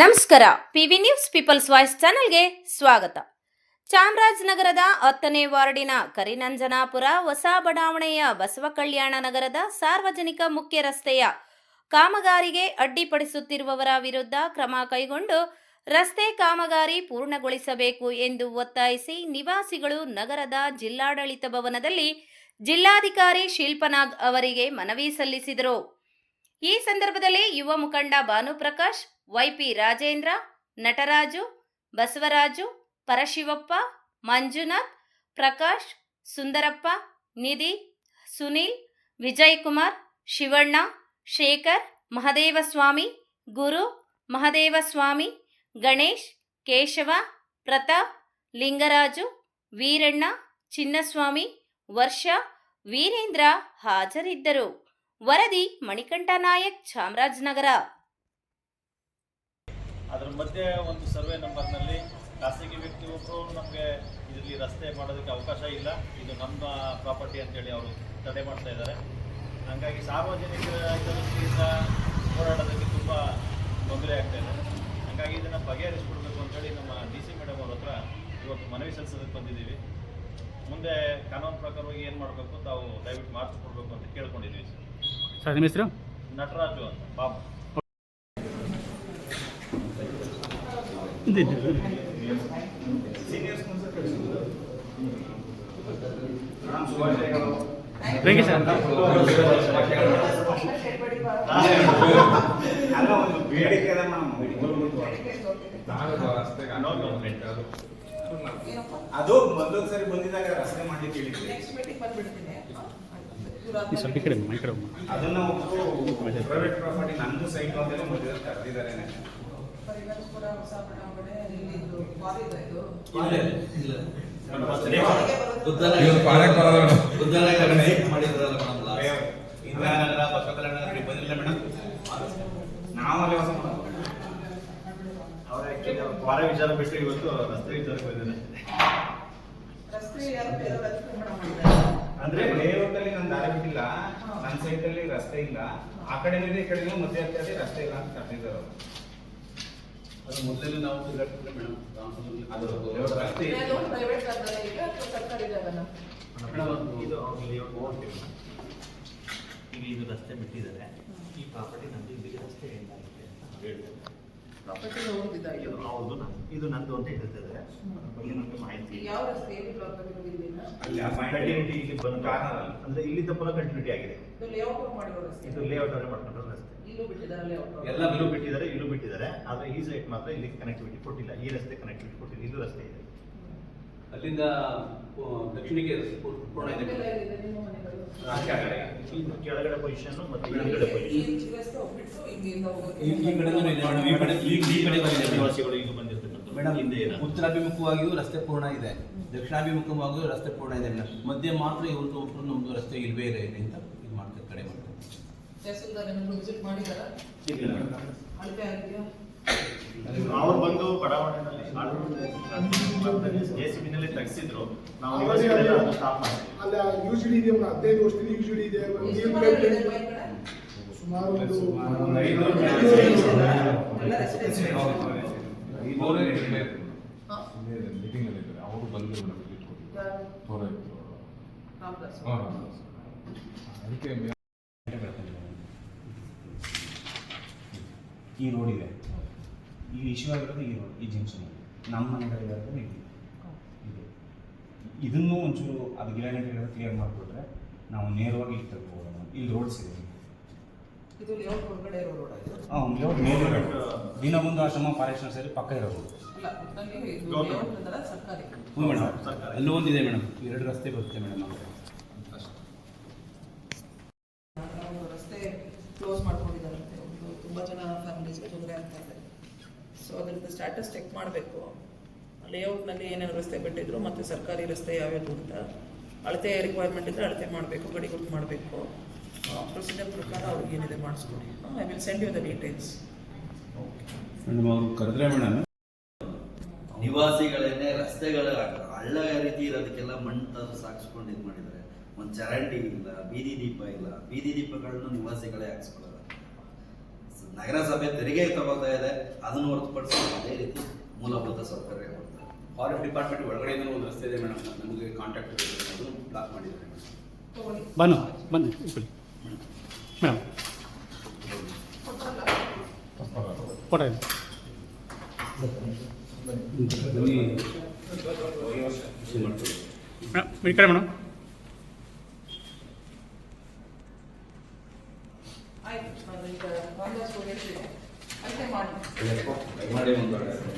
ನಮಸ್ಕಾರ, PV news people's voice ಚಾನೆಲ್ಗೆ ಸ್ವಾಗತ. ಚಾಮರಾಜನಗರದ ಹತ್ತನೇ ವಾರ್ಡಿನ ಕರಿನಂಜನಾಪುರ, ಹೊಸ ಬಡಾವಣೆಯ ಬಸವ ಕಲ್ಯಾಣ ನಗರದ ಸಾರ್ವಜನಿಕ ಮುಖ್ಯ ರಸ್ತೆಯ ಕಾಮಗಾರಿಗೆ ಅಡ್ಡಿಪಡಿಸುತ್ತಿರುವವರ ವಿರುದ್ಧ ಕ್ರಮ ಕೈಗೊಂಡು ರಸ್ತೆ ಕಾಮಗಾರಿ ಪೂರ್ಣಗೊಳಿಸಬೇಕು ಎಂದು ಒತ್ತಾಯಿಸಿ ನಿವಾಸಿಗಳು ನಗರದ ಜಿಲ್ಲಾಡಳಿತ ಭವನದಲ್ಲಿ ಜಿಲ್ಲಾಧಿಕಾರಿ ಶಿಲ್ಪನಾಗ್ ಅವರಿಗೆ ಮನವಿ ಸಲ್ಲಿಸಿದರು. ಈ ಸಂದರ್ಭದಲ್ಲಿ ಯುವ ಮುಖಂಡ ಭಾನುಪ್ರಕಾಶ್ ವೈಪಿ ರಾಜೇಂದ್ರ, ನಟರಾಜು, ಬಸವರಾಜು, ಪರಶಿವಪ್ಪ, ಮಂಜುನಾಥ್, ಪ್ರಕಾಶ್, ಸುಂದರಪ್ಪ, ನಿಧಿ, ಸುನೀಲ್ ವಿಜಯ್ ಕುಮಾರ್ ಶಿವಣ್ಣ, ಶೇಖರ್, ಮಹದೇವಸ್ವಾಮಿ, ಗುರು, ಮಹದೇವಸ್ವಾಮಿ, ಗಣೇಶ್, ಕೇಶವ, ಪ್ರತಾಪ್, ಲಿಂಗರಾಜು, ವೀರಣ್ಣ, ಚಿನ್ನಸ್ವಾಮಿ, ವರ್ಷ, ವೀರೇಂದ್ರ ಹಾಜರಿದ್ದರು. ವರದಿ ಮಣಿಕಂಠ ನಾಯಕ್, ಚಾಮರಾಜನಗರ. ಅದರ ಮಧ್ಯೆ ಒಂದು ಸರ್ವೆ ನಂಬರ್ನಲ್ಲಿ ಖಾಸಗಿ ವ್ಯಕ್ತಿ ಒಬ್ಬರು ನಮಗೆ ಇದರಲ್ಲಿ ರಸ್ತೆ ಮಾಡೋದಕ್ಕೆ ಅವಕಾಶ ಇಲ್ಲ. ಇದು ನಮ್ಮ ಪ್ರಾಪರ್ಟಿ ಅಂತೇಳಿ ಅವರು ತಡೆ ಮಾಡ್ತಾ ಇದ್ದಾರೆ. ಹಾಗಾಗಿ ಸಾರ್ವಜನಿಕರ ಹಿತದೃಷ್ಟಿಯಿಂದ ಹೋರಾಡೋದಕ್ಕೆ ತುಂಬ ತೊಂದರೆ ಆಗ್ತಾ ಇದೆ. ಹಾಗಾಗಿ ಇದನ್ನು ಬಗೆಹರಿಸ್ಕೊಡ್ಬೇಕು ಅಂತೇಳಿ ನಮ್ಮ ಡಿ ಸಿ ಮೇಡಮ್ ಅವ್ರ ಹತ್ರ ಇವತ್ತು ಮನವಿ ಸಲ್ಲಿಸೋದಕ್ಕೆ ಬಂದಿದ್ದೀವಿ. ಮುಂದೆ ಕಾನೂನು ಪ್ರಕಾರವಾಗಿ ಏನು ಮಾಡಬೇಕು ತಾವು ದಯವಿಟ್ಟು ಮಾಡಿಸ್ಕೊಡ್ಬೇಕು ಅಂತ ಕೇಳ್ಕೊಂಡಿದ್ದೀವಿ. ಸರ್ ಸರ್ ನಿಮ್ಮ ಹೆಸರು? ನಟರಾಜು ಅಂತ ಬಾಬು. ಯು ಸರ್ ಅಲ್ಲ ಒಂದು ಬೇಡಿಕೆ ಅದ ಮೊದಲೊಂದು ಸರಿ ಬಂದಿದ್ದಾಗ ರಸ್ತೆ ಮಾಡಿ ಕೇಳಿದ್ವಿ. ಸ್ವಲ್ಪ ಈ ಕಡೆ ಹೋಗು. ಅದನ್ನ ಪ್ರೈವೇಟ್ ಪ್ರಾಪರ್ಟಿ ನಂದು ಸೈಟ್ ಕರೆದಿದ್ದಾರೆ ಮೇಡಮ್. ಬಂದಿಲ್ಲ ಮೇಡಮ್. ನಾವಲ್ಲಿ ಹೊಸ ಮಾಡೋದು. ಅವ್ರ ವಿಚಾರ ಬಿಟ್ಟು ಇವತ್ತು ರಸ್ತೆ ವಿಚಾರಕ್ಕೆ ಬಂದಿದ್ದಾರೆ ಅಂದ್ರೆ ನಾನು ನನ್ನ ಸೈಡ್ ಅಲ್ಲಿ ರಸ್ತೆ ಇಲ್ಲ. ಆ ಕಡೆ ಈ ಕಡೆ ಮಧ್ಯೆ ಆಗ್ತದೆ ರಸ್ತೆ ಇಲ್ಲ ಅಂತ ಕರ್ತಿದ್ದಾರೆ ಅವರು. ಅದು ಮೊದಲೇ ನಾವು ತಿರುಗಾಡ್ತಿದ್ದೆ ಮೇಡಮ್. ಅದು ರಸ್ತೆ ಇದೆ. ಮೇಡಮ್ ಇದು ಅವ್ರ ಲೇಔಟ್ ಈಗ ಇದು ರಸ್ತೆ ಬಿಟ್ಟಿದ್ದಾರೆ. ಈ ಪ್ರಾಪರ್ಟಿ ನಮ್ದು ಇಲ್ಲಿಗೆ ರಸ್ತೆ ಏನಾಗಿದೆ ಅಂತ ಹೇಳ್ತಾರೆ. ಹೌದು ಇದು ನಂದು ಅಂತ ಹೇಳ್ತಿದ್ದಾರೆ. ಬಗ್ಗೆ ನಮಗೆ ಮಾಹಿತಿ ಇಲ್ಲಿ. ಬಂದು ಅಂದ್ರೆ ಇಲ್ಲಿದ್ದ ಪುನಃ ಕಂಟಿನ್ಯೂಟಿ ಆಗಿದೆ. ಇದು ಲೇಔಟ್ ರಸ್ತೆ ಅವರೇ ಮಾಡ್ಕೊಂಡ್ರೆ ಎಲ್ಲ ಇಲ್ಲೂ ಬಿಟ್ಟಿದ್ದಾರೆ ಇಲ್ಲೂ ಬಿಟ್ಟಿದ್ದಾರೆ. ಆದ್ರೆ ಈ ಸೈಟ್ ಮಾತ್ರ ಇಲ್ಲಿ ಕನೆಕ್ಟಿವಿಟಿ ಕೊಟ್ಟಿಲ್ಲ. ಈ ರಸ್ತೆ ಕನೆಕ್ಟಿವಿಟಿ ಕೊಟ್ಟಿಲ್ಲ. ಇದು ರಸ್ತೆ ಇದೆ. ಅಲ್ಲಿಂದ ದಕ್ಷಿಣಕ್ಕೆ ಪೂರ್ಣ ಇದೆ ಕೆಳಗಡೆ. ಪೊಸಿಷನ್ ಮತ್ತೆ ಈ ಪೊಸಿಷನ್ ಕಡೆ ಮೇಡಮ್. ನಿವಾಸಿಗಳು ಈಗ ಬಂದಿರ್ತಕ್ಕಂಥ ಮೇಡಮ್ ಹಿಂದೆ ಉತ್ತರಾಭಿಮುಖವಾಗಿಯೂ ರಸ್ತೆ ಪೂರ್ಣ ಇದೆ. ದಕ್ಷಿಣಾಭಿಮುಖವಾಗಿಯೂ ರಸ್ತೆ ಪೂರ್ಣ ಇದೆ ಮೇಡಮ್. ಮಧ್ಯೆ ಮಾತ್ರ ಇವ್ರದ್ದು ನಮ್ಮದು ರಸ್ತೆ ಇಲ್ವೇ ಇಲ್ಲ ಇಲ್ಲಿ ಅಂತ ಇದು ಮಾಡ್ತಾರೆ ಕಡೆ ಮಾಡ್ತಾರೆ. ತಹಸೀಲ್ದಾರ್ ಏನಾದ್ರು ವಿಸಿಟ್ ಮಾಡಿದಾರ ಇಲ್ಲ. ಅಳತೆ ಆಗಿದೆಯಾ? ಅವ್ರು ಬಂದು ಬಡಾವಣೆಯಲ್ಲಿ ಜೆ ಸಿ ಬಿನಲ್ಲಿ ತೆಗೆಸಿದ್ರು. ನಾವು ಅಲ್ಲ ಯೂಶಲಿ ಇದೆ ಒಂದು ಹದಿನೈದು ವರ್ಷದಿಂದ ಯೂಶಲಿ ಇದೆ? ಸುಮಾರು. ಅವರು ಬಂದು. ಅದಕ್ಕೆ ಈ ರೋಡ್ ಇದೆ. ಈ ಇಶ್ಯೂ ಆಗಿರೋದು ಈ ರೋಡ್ ಈ ಜಂಕ್ಷನ್ ನಮ್ಮ ಮನೆಗಳಿರೋದು ಇಲ್ಲಿ ಇದು. ಇದನ್ನು ಒಂಚೂರು ಅದು ಗಿರಾಣಿಗಳಿರೋದು ಕ್ಲಿಯರ್ ಮಾಡಿಕೊಟ್ರೆ ನಾವು ನೇರವಾಗಿ ಇಲ್ಲಿ ತಗೋಬೋದು ಇಲ್ಲಿ ಇದು. ಲೇಔಟ್ ಇರೋ ರೋಡ್ ಹಾಂ ಲೇಔಟ್ ಮೇಲೆ ದಿನಬಂಧು ಆಶ್ರಮ ಫಾರೆಸ್ಟ್ ಸೇರಿ ಪಕ್ಕ ಇರಬಹುದು ರೋಡ್ ಸರ್ಕಾರಿ. ಹ್ಞೂ ಮೇಡಮ್. ಸರ್ಕಾರ. ಅಲ್ಲೂ ಒಂದಿದೆ ಮೇಡಮ್. ಎರಡು ರಸ್ತೆ ಬರುತ್ತೆ ಮೇಡಮ್ ನಾವು ರಸ್ತೆ ಕ್ಲೋಸ್ ಮಾಡ್ಕೊಂಡಿದ್ದಾರೆ ಒಂದು ತುಂಬ ಜನ ಫ್ಯಾಮಿಲೀಸ್ಗೆ ತೊಂದರೆ ಆಗ್ತಾ ಇದೆ ಸೊ ಅದ್ರದ್ದು ಸ್ಟ್ಯಾಟಸ್ ಚೆಕ್ ಮಾಡಬೇಕು. ಲೇಔಟ್ನಲ್ಲಿ ಏನೇನು ರಸ್ತೆ ಬಿಟ್ಟಿದ್ರು ಮತ್ತು ಸರ್ಕಾರಿ ರಸ್ತೆ ಯಾವ್ಯಾವುದು ಅಂತ. ಅಳತೆ ರಿಕ್ವೈರ್ಮೆಂಟ್ ಇದ್ದರೆ ಅಳತೆ ಮಾಡಬೇಕು ಗಡಿ ಗುರುತು ಮಾಡಬೇಕು ಪ್ರೊಸೀಜರ್ ಪ್ರಕಾರ ಅವ್ರಿಗೆ ಏನಿದೆ ಮಾಡಿಸ್ಕೊಡಿ. I will send you the details ನಿವಾಸಿಗಳೇನೆ ರಸ್ತೆಗಳ ಹಳ್ಳ ರೀತಿ ಇರೋದಕ್ಕೆಲ್ಲ ಮಣ್ಣು ತಂದು ಸಾಕ್ಸ್ಕೊಂಡು ಇದು ಮಾಡಿದರೆ ಒಂದು ಚರಂಡಿ ಇಲ್ಲ ಬೀದಿ ದೀಪ ಇಲ್ಲ. ಬೀದಿ ದೀಪಗಳನ್ನು ನಿವಾಸಿಗಳೇ ಹಾಕ್ಸ್ಕೊಳ್ಳೋದು. ನಗರಸಭೆ ತೆರಿಗೆ ತಗೋತಾ ಇದೆ ಅದನ್ನು ಹೊರತುಪಡಿಸಿ ಅದೇ ರೀತಿ ಮೂಲಭೂತ ಸೌಕರ್ಯ ಕೊಡ್ತಾರೆ. ಫಾರೆಸ್ಟ್ ಡಿಪಾರ್ಟ್ಮೆಂಟ್ ಒಳಗಡೆ ಒಂದು ರಸ್ತೆ ಇದೆ ಮೇಡಮ್. ನಮಗೆ ಕಾಂಟ್ಯಾಕ್ಟ್ ಅದನ್ನು ಬ್ಲಾಕ್ ಮಾಡಿದ್ದಾರೆ ಮೇಡಮ್. ಬನ್ನಿ ಇಟ್ಕೊಳ್ಳಿ ಮೇಡಮ್. ಫೋಟೋ ಇದೆ ಮೇಡಮ್ ಈ ಕಡೆ ಮೇಡಮ್. ಆಯ್ತು